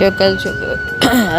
সকাল সকাল,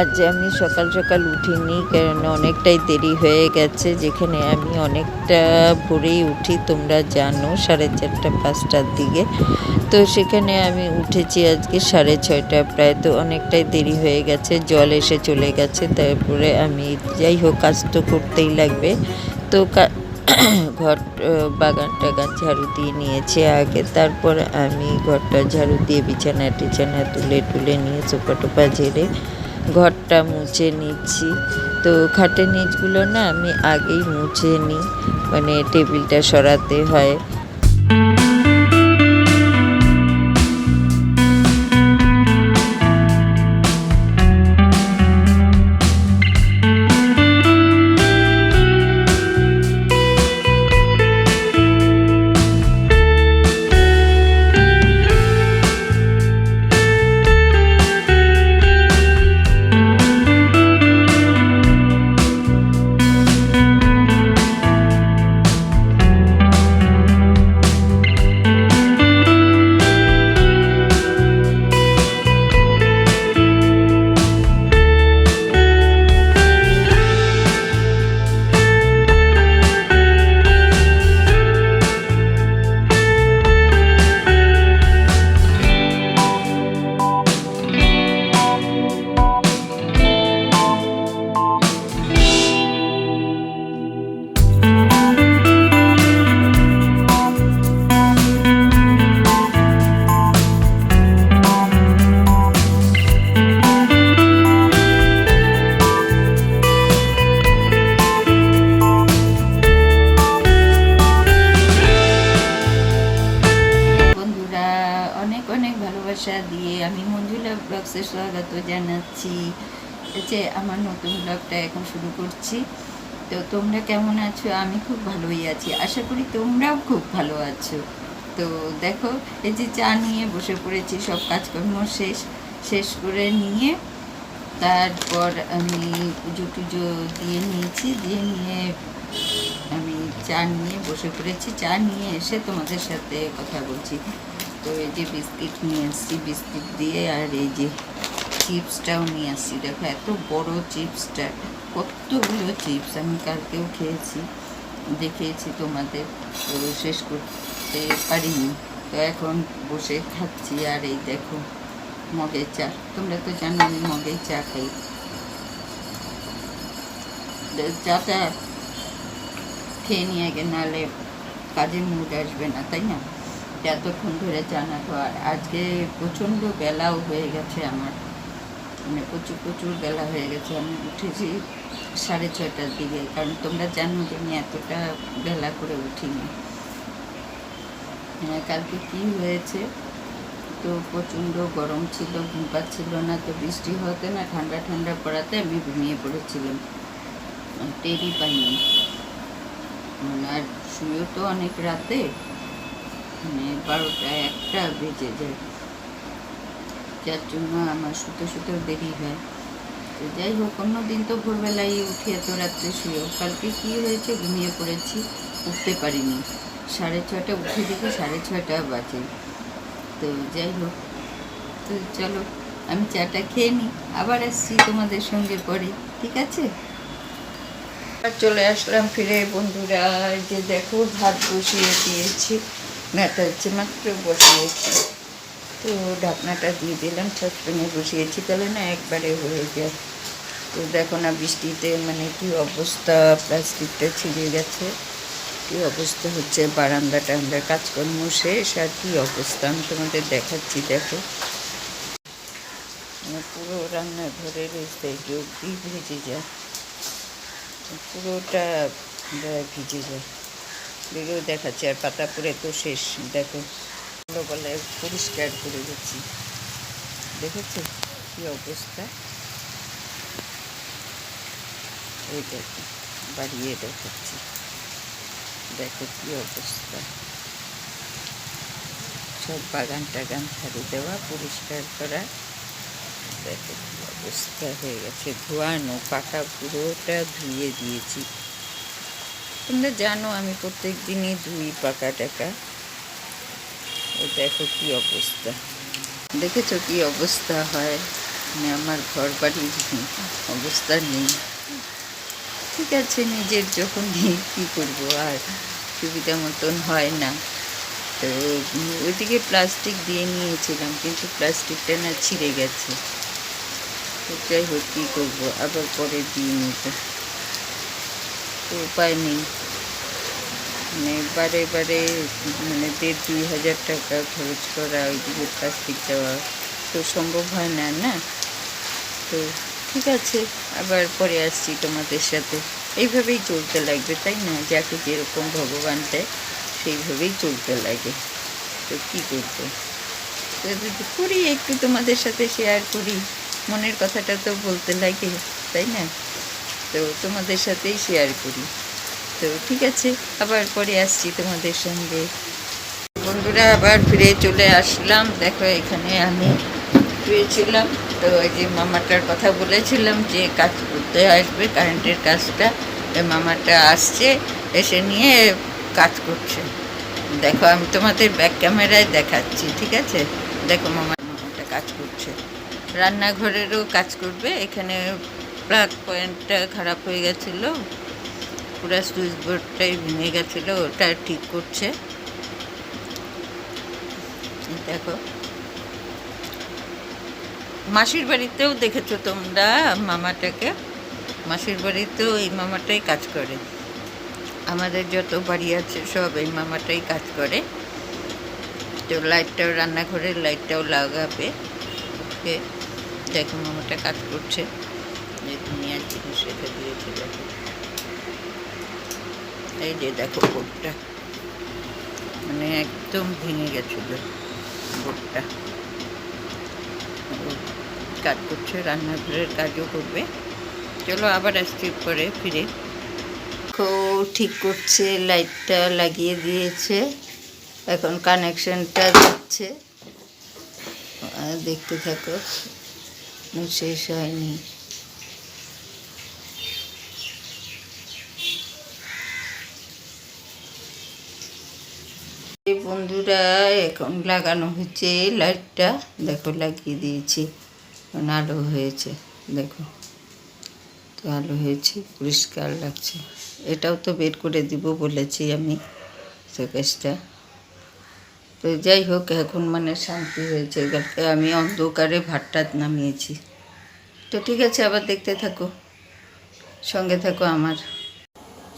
আজ আমি সকাল সকাল উঠিনি কারণ অনেকটাই দেরি হয়ে গেছে, যেখানে আমি অনেকটা ভোরেই উঠি, তোমরা জানো, সাড়ে চারটা, পাঁচটার দিকে। তো সেখানে আমি উঠেছি আজকে সাড়ে ছয়টা, প্রায় তো অনেকটাই দেরি হয়ে গেছে, জল এসে চলে গেছে, তারপরে আমি যাই হোক, কাজ তো করতেই লাগবে। তো ঘর বাগানটা বাগান টাগান ঝাড়ু দিয়ে নিয়েছে আগে। তারপর আমি ঘরটা ঝাড়ু দিয়ে বিছানা টিছানা তুলে টুলে নিয়ে চোপা টোপা ঝেড়ে ঘরটা মুছে নিচ্ছি। তো খাটের নিচগুলো না আমি আগেই মুছে নিই। মানে টেবিলটা সরাতে হয়। ব্লগসে স্বাগত জানাচ্ছি। যে আমার নতুন ব্লগটা এখন শুরু করছি। তো তোমরা কেমন আছো? আমি খুব ভালোই আছি। আশা করি তোমরাও খুব ভালো আছো। তো দেখো, এই যে চা নিয়ে বসে পড়েছি, সব কাজকর্ম শেষ শেষ করে নিয়ে তারপর আমি পুজো টুজো দিয়ে নিয়েছি, দিয়ে নিয়ে আমি চা নিয়ে বসে পড়েছি। চা নিয়ে এসে তোমাদের সাথে কথা বলছি। তো এই যে বিস্কিট নিয়ে এসেছি বিস্কিট দিয়ে আর এই যে চিপসটাও নিয়ে আসছি। দেখো এত বড় চিপসটা, কতগুলো চিপস আমি কালকেও খেয়েছি, দেখিয়েছি তোমাদের তো শেষ করতে পারিনি। তো এখন বসে খাচ্ছি আর এই দেখো মগের চা। তোমরা তো জানো আমি মগের চা খাই। চাটা খেয়ে নিয়ে আগে নাহলে কাজের মুড আসবে না, তাই না? এতক্ষণ ধরে জানা তো, আর আজকে প্রচণ্ড বেলাও হয়ে গেছে আমার। মানে প্রচুর প্রচুর বেলা হয়ে গেছে। আমি উঠেছি সাড়ে ছয়টার দিকে, কারণ তোমরা জানো যে আমি এতটা বেলা করে উঠিনি। হ্যাঁ কালকে কি হয়েছে? তো প্রচণ্ড গরম ছিল, ঘুম পাচ্ছিল না, তো বৃষ্টি হতে না ঠান্ডা ঠান্ডা পড়াতে আমি ঘুমিয়ে পড়েছিলাম। টেরই পাইনি। আর শুয়েও তো অনেক রাতে মানে বারোটা একটা বেজে যায়। যার জন্য আমার শুতে শুতেও দেরি হয়। তো যাই হোক অন্য দিন তো ভোরবেলায় উঠি এত রাত্রে শুয়েও কালকে কী হয়েছে? ঘুমিয়ে পড়েছি, উঠতে পারিনি। সাড়ে ছটা উঠে দেখি সাড়ে ছটা বাজে। তো যাই হোক, তো চলো, আমি চাটা খেয়ে নিই। আবার আসছি তোমাদের সঙ্গে পরে, ঠিক আছে? চলে আসলাম ফিরে বন্ধুরা যে দেখো, ভাত বসিয়ে দিয়েছি। ভাত হচ্ছে মাত্র বসিয়েছি। তো ঢাকনাটা দিয়ে দিলাম সসপ্যানে বসিয়েছি, তাহলে না একবারে হয়ে যায়। তো দেখো না বৃষ্টিতে মানে কি অবস্থা, প্লাস্টিকটা ছিঁড়ে গেছে। কি অবস্থা হচ্ছে বারান্দা টান্দা কাজকর্ম শেষ, আর কী অবস্থা? আমি তোমাদের দেখাচ্ছি, দেখো। পুরো রান্নাঘরের এই সাইড অব্দি ভেজে যায়। পুরোটা ভিজে যায়। বেরিয়েও দেখাচ্ছে, আর পাতা পরে তো শেষ, দেখো। ভালো বলে পরিষ্কার করে গেছি দেখেছ কি অবস্থা? এই দেখো, বাড়িয়ে দেখাচ্ছি। দেখো কি অবস্থা। সব বাগান টাগান ঝাড়ু দেওয়া, পরিষ্কার করা। দেখো কি অবস্থা হয়ে গেছে। ধোয়ানো পাকা পুরোটা ধুয়ে দিয়েছি। তোমরা জানো আমি প্রত্যেক দিনই ধুই পাকা টাকা। ও দেখো কি অবস্থা। দেখেছ কি অবস্থা হয়? মানে আমার ঘর বাড়ির অবস্থা নেই। ঠিক আছে, নিজের যখন নেই, কী করব আর? সুবিধা মতন হয় না। তো ওইদিকে প্লাস্টিক দিয়ে নিয়েছিলাম, কিন্তু প্লাস্টিকটা না ছিঁড়ে গেছে। যাই হোক, কী করব? আবার পরে দিয়ে নিব তো উপায় নেই। মানে বারে বারে মানে দেড় দুই হাজার টাকা খরচ করা ওই ওইদিকে প্লাস্টিক দেওয়া তো সম্ভব হয় না না? তো ঠিক আছে, আবার পরে আসছি তোমাদের সাথে। এইভাবেই চলতে লাগবে, তাই না? যাকে যেরকম ভগবান দেয়, সেইভাবেই চলতে লাগে। তো কী করব? করি, একটু তোমাদের সাথে শেয়ার করি। মনের কথাটা তো বলতে লাগে, তাই না? তো তোমাদের সাথেই শেয়ার করি। তো ঠিক আছে, আবার পরে আসছি তোমাদের সঙ্গে। বন্ধুরা, আবার ফিরে চলে আসলাম। দেখো, এখানে আমি শুয়েছিলাম। তো ওই যে মামাটার কথা বলেছিলাম যে, কাজ করতে আসবে কারেন্টের কাজটা। মামাটা আসছে, এসে নিয়ে কাজ করছে। দেখো, আমি তোমাদের ব্যাক ক্যামেরায় দেখাচ্ছি, ঠিক আছে? দেখো মামা মামাটা কাজ করছে। রান্নাঘরেরও কাজ করবে, এখানে প্লাগ পয়েন্টটা খারাপ হয়ে গেছিল। পুরো সুইচ বোর্ডটাই ভেঙে গেছিল, ওটা ঠিক করছে। দেখো। মাসির বাড়িতেও দেখেছ তোমরা মামাটাকে? মাসির বাড়িতেও এই মামাটাই কাজ করে। আমাদের যত বাড়ি আছে সব এই মামাটাই কাজ করে। তো লাইটটাও, রান্নাঘরের লাইটটাও লাগাবে। ওকে, দেখো মামাটা কাজ করছে। যে দুনিয়ার জিনিস রেখে দিয়েছে দেখো এই যে দেখো বোর্ডটা মানে একদম ভেঙে গেছিল ও কাজ করছে, রান্নাঘরের কাজও করবে। চলো আবার আসছি পরে ফিরে। ঠিক করছে, লাইটটা লাগিয়ে দিয়েছে। এখন কানেকশনটা দিচ্ছে। দেখতে থাকো, শেষ হয়নি। বন্ধুরা, এখন লাগানো হচ্ছে লাইটটা। দেখো, লাগিয়ে দিয়েছি। এখন আলো হয়েছে, দেখো। তো আলো হয়েছে, পরিষ্কার লাগছে। এটাও তো বের করে দিব বলেছি আমি শোকেসটা তো যাই হোক, এখন মানে শান্তি হয়েছে। কালকে আমি অন্ধকারে ভাতটা নামিয়েছি। তো ঠিক আছে, আবার দেখতে থাকো। সঙ্গে থাকো আমার।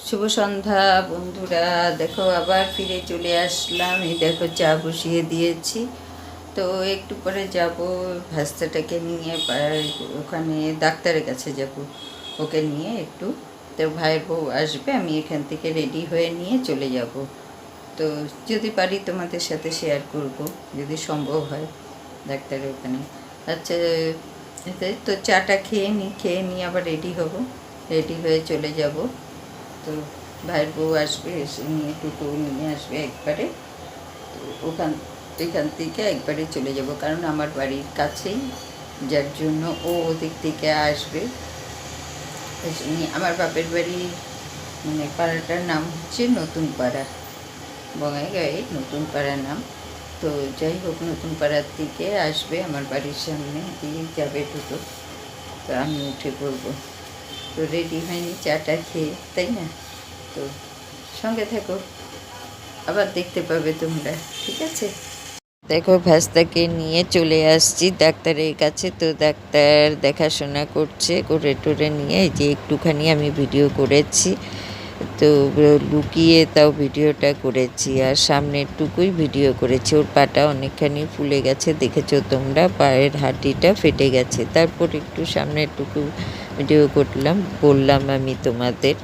শুভ সন্ধ্যা বন্ধুরা। দেখো, আবার ফিরে চলে আসলাম। এই দেখো, চা বসিয়ে দিয়েছি। তো একটু পরে যাব ভাস্তাটাকে নিয়ে ওখানে ডাক্তারের কাছে যাব ওকে নিয়ে একটু। তো ভাইয়ের বউ আসবে, আমি এখান থেকে রেডি হয়ে নিয়ে চলে যাব। তো যদি পারি তোমাদের সাথে শেয়ার করব, যদি সম্ভব হয় ডাক্তারের ওখানে। আচ্ছা তো চাটা খেয়ে নিই খেয়ে নিয়ে আবার রেডি হব। রেডি হয়ে চলে যাব। তো ভাইয়ের বউ আসবে, এসে নিয়ে টুকু নিয়ে আসবে একবারে। তো ওখান, এখান থেকে একবারে চলে যাব, কারণ আমার বাড়ির কাছেই, যার জন্য ও ওদিক থেকে আসবে। এসে নিয়ে, আমার বাপের বাড়ি মানে পাড়াটার নাম হচ্ছে নতুন পাড়া। বঙ্গাইগাঁয়ে নতুন পাড়ার নাম। তো যাই হোক, নতুন পাড়ার থেকে আসবে আমার বাড়ির সামনে, দিয়ে যাবে দুটো তো আমি উঠে পড়ব। তো রেডি হয়নি, চাটা খেয়ে, তাই না? তো সঙ্গে থাকো। আবার দেখতে পাবে তোমরা, ঠিক আছে? দেখো, ভ্যাস্তাকে নিয়ে চলে আসছি ডাক্তারের কাছে। তো ডাক্তার দেখাশোনা করছে, করে টোরে নিয়ে যে একটুখানি আমি ভিডিও করেছি। তো লুকিয়ে তাও ভিডিওটা করেছি, আর সামনেরটুকুই ভিডিও করেছি। ওর পাটা অনেকখানি ফুলে গেছে, দেখেছ তোমরা? পায়ের হাঁটিটা ফেটে গেছে। তারপর একটু সামনেরটুকু ভিডিও করলাম, বললাম আমি তোমাদের।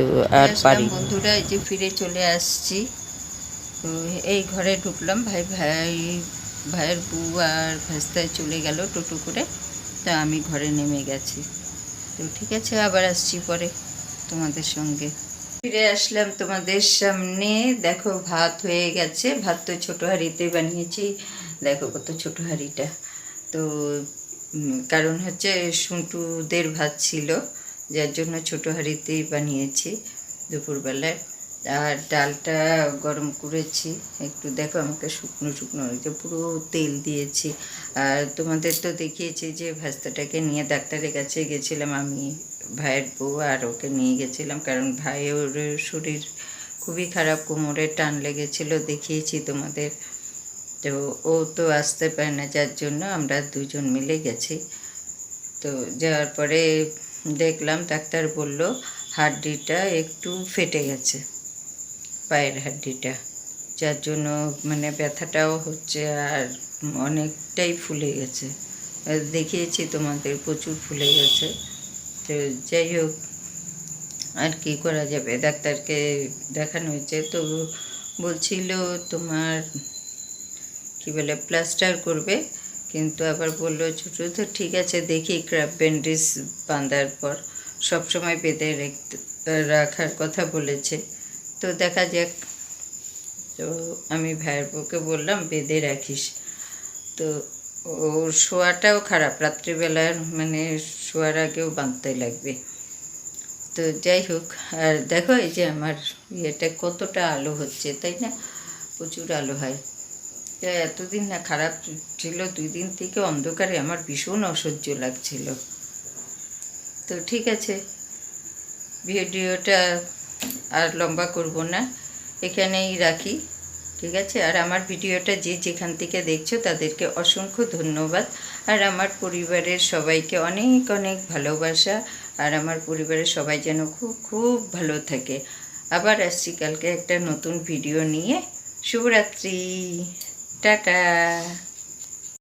তো আর পারি বন্ধুরা এই যে ফিরে চলে আসছি। তো এই ঘরে ঢুকলাম ভাই ভাই ভাইয়ের বউ আর ভাস্তায় চলে গেল টোটো করে। তা আমি ঘরে নেমে গেছি। তো ঠিক আছে আবার আসছি পরে তোমাদের সঙ্গে। ফিরে আসলাম তোমাদের সামনে। দেখো ভাত হয়ে গেছে। ভাত তো ছোটো হাঁড়িতে বানিয়েছি। দেখো কত ছোটো হাঁড়িটা। তো কারণ হচ্ছে সুন্টুদের ভাত ছিল। যার জন্য ছোটো হাঁড়িতেই বানিয়েছি দুপুরবেলায় আর ডালটা গরম করেছি। একটু দেখো আমাকে শুকনো শুকনো হয়েছে পুরো তেল দিয়েছি। আর তোমাদের তো দেখিয়েছি যে ভাস্তাটাকে নিয়ে ডাক্তারের কাছে গেছিলাম আমি, ভাইয়ের বউ আর ওকে নিয়ে গেছিলাম, কারণ ভাইয়ের শরীর খুবই খারাপ, কোমরে টান লেগেছিল, দেখিয়েছি তোমাদের। তো ও তো আসতে পারে না, যার জন্য আমরা দুজন মিলে গেছি। তো যাওয়ার পরে দেখলাম ডাক্তার বলল, হাড্ডিটা একটু ফেটে গেছে, পায়ের হাড্ডিটা। যার জন্য মানে ব্যথাটাও হচ্ছে আর অনেকটাই ফুলে গেছে। দেখিয়েছি তোমাদের, প্রচুর ফুলে গেছে। তো যাই হোক, আর কি করা যাবে? ডাক্তারকে দেখানো হয়েছে, তো বলছিল তোমার কি বলে, প্লাস্টার করবে। কিন্তু আবার বলল, ছোটো, তো ঠিক আছে, দেখি ক্র্যাপ ব্যান্ডেজ বাঁধার পর। সবসময় বেঁধে রাখার কথা বলেছে। তো দেখা যাক। তো আমি ভাইয়ের বউকে বললাম, বেঁধে রাখিস। তো ওর শোয়াটাও খারাপ রাত্রিবেলার মানে শোয়ার আগেও বাঁধতে লাগবে। তো যাই হোক, আর দেখো এই যে আমার ইয়েটা কতটা আলো হচ্ছে, তাই না? প্রচুর আলো হয়। এতদিন না খারাপ ছিল দুই দিন থেকে অন্ধকারে আমার ভীষণ অসহ্য লাগছিল। তো ঠিক আছে, ভিডিওটা আর লম্বা করব না, এখানেই রাখি, ঠিক আছে? আর আমার ভিডিওটা যে যেখান থেকে দেখছ, তাদেরকে অসংখ্য ধন্যবাদ। আর আমার পরিবারের সবাইকে অনেক অনেক ভালোবাসা, আর আমার পরিবারের সবাই যেন খুব খুব ভালো থাকে। আবার আসছি কালকে একটা নতুন ভিডিও নিয়ে। শুভরাত্রি। টাটা